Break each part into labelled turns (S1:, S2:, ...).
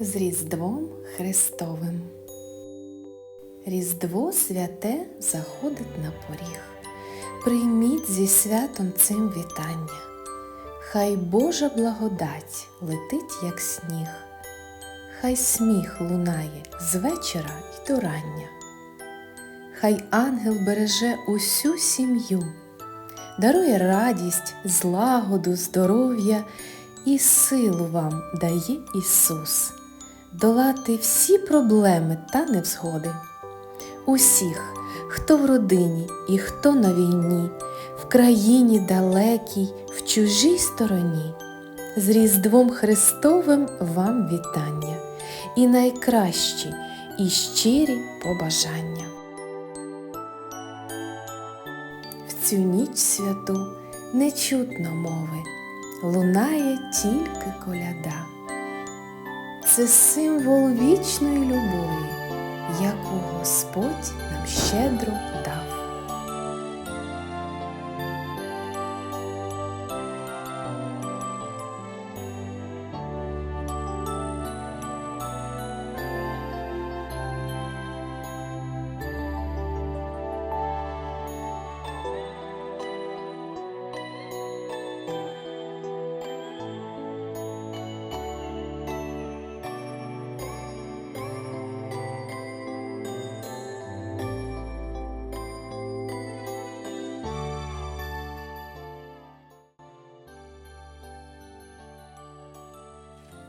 S1: з Різдвом Христовим. Різдво святе заходить на поріг. Прийміть зі святом цим вітання. Хай Божа благодать летить, як сніг, хай сміх лунає з вечора й до рання. Хай ангел береже усю сім'ю, дарує радість, злагоду, здоров'я і силу вам дає Ісус, долати всі проблеми та невзгоди. Усіх, хто в родині і хто на війні, в країні далекій, в чужій стороні. З Різдвом Христовим вам вітання і найкращі і щирі побажання. В цю ніч святу не чутно мови, лунає тільки коляда. Це символ вічної любові, яку Господь нам щедро дав.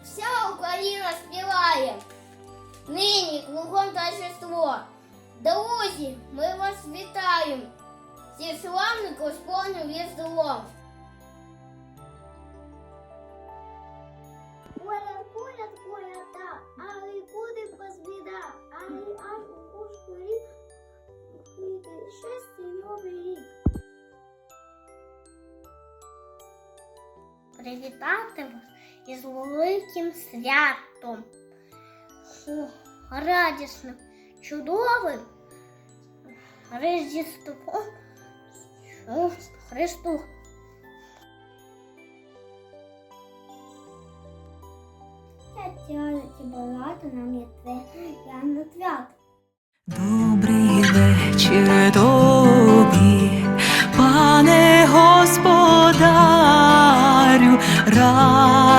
S2: Вся Україна співає. Нині кругом торжество. Друзі, ми вас вітаємо зі славним Господнім різдвом. Поряд, поряд, поряда, але куди позбіда, але аж у кушку рік, щастя, новий рік. Привітати вас із великим святом, радісним, чудовим що Христу. Тетяна ті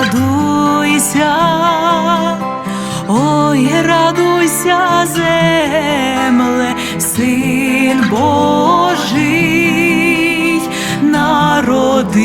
S3: радуйся, ой, радуйся, земле, син Божий народився.